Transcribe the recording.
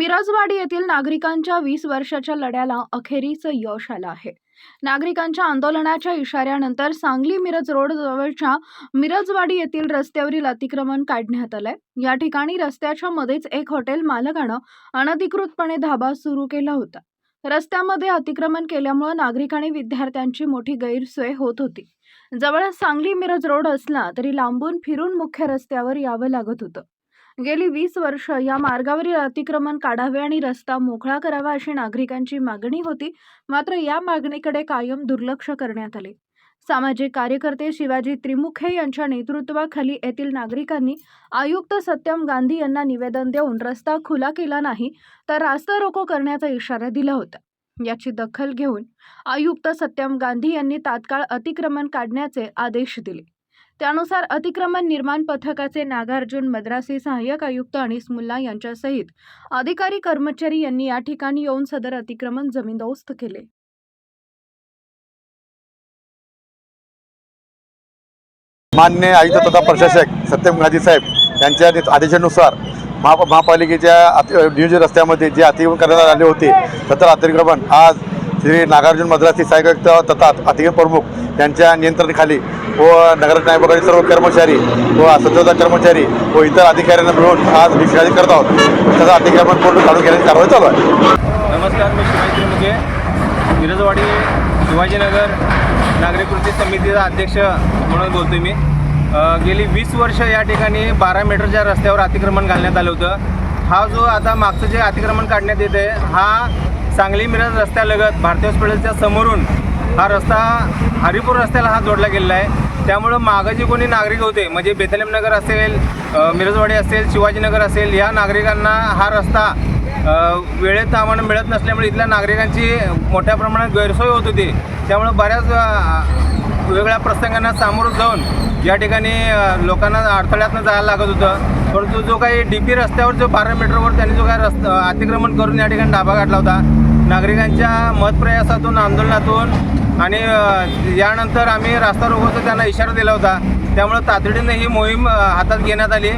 मिरजवाडी येथील नागरिकांच्या वीस वर्षाच्या लढ्याला अखेरीचं यश आलं आहे. नागरिकांच्या आंदोलनाच्या इशाऱ्यानंतर सांगली मिरज रोड जवळच्या मिरजवाडी येथील रस्त्यावरील अतिक्रमण काढण्यात आलंय. या ठिकाणी रस्त्याच्या मध्येच एक हॉटेल मालकानं अनधिकृतपणे धाबा सुरू केला होता. रस्त्यामध्ये अतिक्रमण केल्यामुळे नागरिक आणि विद्यार्थ्यांची मोठी गैरसोय होत होती. जवळ सांगली मिरज रोड असला तरी लांबून फिरून मुख्य रस्त्यावर यावं लागत होतं. गेली वीस वर्ष या मार्गावरील अतिक्रमण काढावे आणि रस्ता मोकळा करावा अशी नागरिकांची मागणी होती. मात्र या मागणीकडे कायम दुर्लक्ष करण्यात आले. सामाजिक कार्यकर्ते शिवाजी त्रिमुखे यांच्या नेतृत्वाखाली येथील नागरिकांनी आयुक्त सत्यम गांधी यांना निवेदन देऊन रस्ता खुला केला नाही तर रास्ता रोको करण्याचा इशारा दिला होता. याची दखल घेऊन आयुक्त सत्यम गांधी यांनी तात्काळ अतिक्रमण काढण्याचे आदेश दिले. त्यानुसार अतिक्रमण निर्माण पथकाचे नागार्जुन मद्रासी सहाय्यक आयुक्त अनिस मुल्ला यांच्यासहित अधिकारी कर्मचारी यांनी या ठिकाणी येऊन सदर अतिक्रमण जमीनदोस्त केले. मान्य आयुक्त तथा प्रशासक सत्यम गांधी साहेब यांच्या आदेशानुसार महा महापालिकेच्या नियोजित रस्त्यामध्ये जे अतिक्रमण करण्यात आले होते तथा अतिक्रमण आज श्री नागार्जुन मद्रासी सहाय्यक तथा अतिक्रमण प्रमुख यांच्या नियंत्रणाखाली व नगर सर्व कर्मचारी व स्वच्छता कर्मचारी व इतर अधिकाऱ्यांना मिळून आज निष्काळजी करत आहोत. त्याचा अतिक्रमण पूर्ण काढून घेण्याची कारवाई चालू आहे. नमस्कार मी शिवाजी मुगे मिरजवाडी शिवाजीनगर नागरिक कृती समितीचा अध्यक्ष म्हणून बोलतो मी. गेली वीस वर्ष या ठिकाणी बारा मीटरच्या रस्त्यावर अतिक्रमण घालण्यात आलं होतं. हा जो आता मागचं जे अतिक्रमण काढण्यात येत आहे हा सांगली मिरज रस्त्यालगत भारती हॉस्पिटलच्या समोरून हा रस्ता हरिपूर रस्त्याला हा जोडला गेलेला आहे. त्यामुळं मागं जे कोणी नागरिक होते म्हणजे बेथलेम नगर असेल मिरजवाडी असेल शिवाजीनगर असेल या नागरिकांना हा रस्ता वेळेत आम्हाला मिळत नसल्यामुळे इथल्या नागरिकांची मोठ्या प्रमाणात गैरसोय होत होती. त्यामुळं बऱ्याच वेगवेगळ्या प्रसंगांना सामोरं जाऊन या ठिकाणी लोकांना अडथळ्यातनं जायला लागत होतं. परंतु जो काही डी पी रस्त्यावर जो बारा मीटरवर त्यांनी जो काही रस्ता अतिक्रमण करून या ठिकाणी डाबा काढला होता नागरिकांच्या मतप्रयासातून आंदोलनातून आणि यानंतर आम्ही रास्ता रोकोचा त्यांना इशारा दिला होता. त्यामुळे तातडीनं ही मोहीम हातात घेण्यात आली.